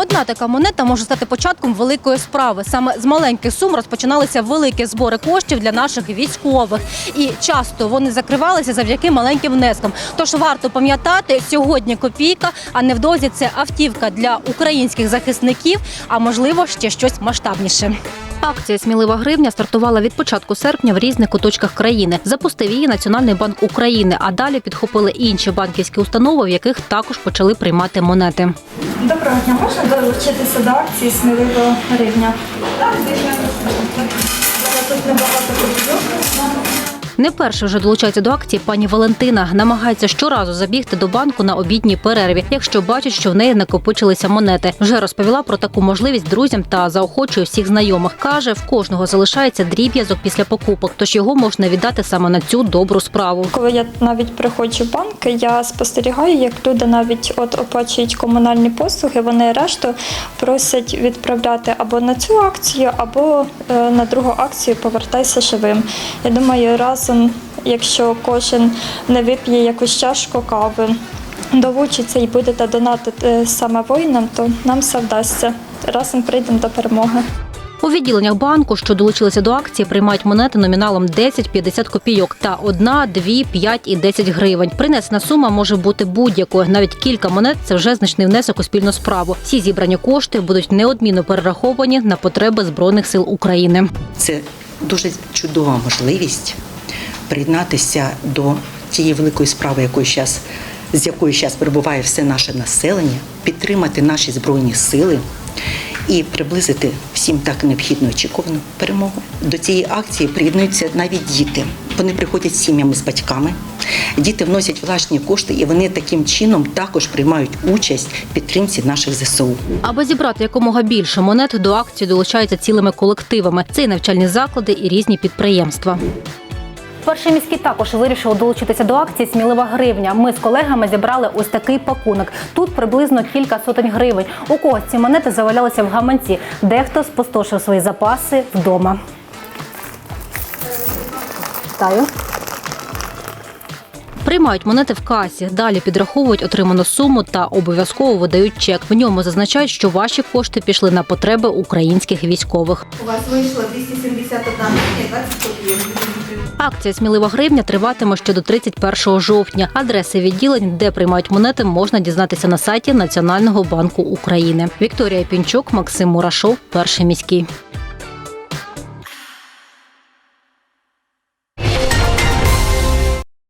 Одна така монета може стати початком великої справи. Саме з маленьких сум розпочиналися великі збори коштів для наших військових, і часто вони закривалися завдяки маленьким внескам. Тож варто пам'ятати, сьогодні копійка, а невдовзі це автівка для українських захисників, а можливо ще щось масштабніше. Акція Смілива гривня стартувала від початку серпня в різних куточках країни. Запустив її Національний банк України, а далі підхопили інші банківські установи, в яких також почали приймати монети. Доброго дня, можна долучитися до акції Смілива гривня? Так, звісно, Тут небагато. Не перше вже долучається до акції пані Валентина. Намагається щоразу забігти до банку на обідній перерві, якщо бачить, що в неї накопичилися монети. Вже розповіла про таку можливість друзям та заохочує всіх знайомих. каже, в кожного залишається дріб'язок після покупок, тож його можна віддати саме на цю добру справу. Коли я навіть приходжу в банк, я спостерігаю, як люди навіть от оплачують комунальні послуги, вони решту просять відправляти або на цю акцію, або е, на другу акцію повертайся живим. Я думаю, разом, якщо кожен не вип'є якусь чашку кави, долучиться і будете донатити саме воїнам, то нам все вдасться. Разом прийдемо до перемоги. У відділеннях банку, що долучилися до акції, приймають монети номіналом 10-50 копійок та 1, 2, 5 і 10 гривень. Принесена сума може бути будь-якою. Навіть кілька монет це вже значний внесок у спільну справу. Всі зібрані кошти будуть неодмінно перераховані на потреби збройних сил України. Це дуже чудова можливість приєднатися до тієї великої справи, якої щас, з якою зараз перебуває все наше населення, підтримати наші збройні сили і приблизити всім так необхідно очікувану перемогу. До цієї акції приєднуються навіть діти. Вони приходять з сім'ями з батьками. Діти вносять власні кошти, і вони таким чином також приймають участь в підтримці наших ЗСУ. Аби зібрати якомога більше монет, до акції долучаються цілими колективами. Це і навчальні заклади, і різні підприємства. Перший міський також вирішив долучитися до акції Смілива гривня. Ми з колегами зібрали ось такий пакунок. Тут приблизно кілька сотень гривень. У когось ці монети завалялися в гаманці. Дехто спустошив свої запаси вдома. Вітаю. Приймають монети в касі, далі підраховують отриману суму та обов'язково видають чек. В ньому зазначають, що ваші кошти пішли на потреби українських військових. У вас вийшло 271 гривня 20 копійок. Акція Смілива гривня триватиме ще до 31 жовтня. Адреси відділень, де приймають монети, можна дізнатися на сайті Національного банку України. Вікторія Пінчук, Максим Мурашов, перший міський.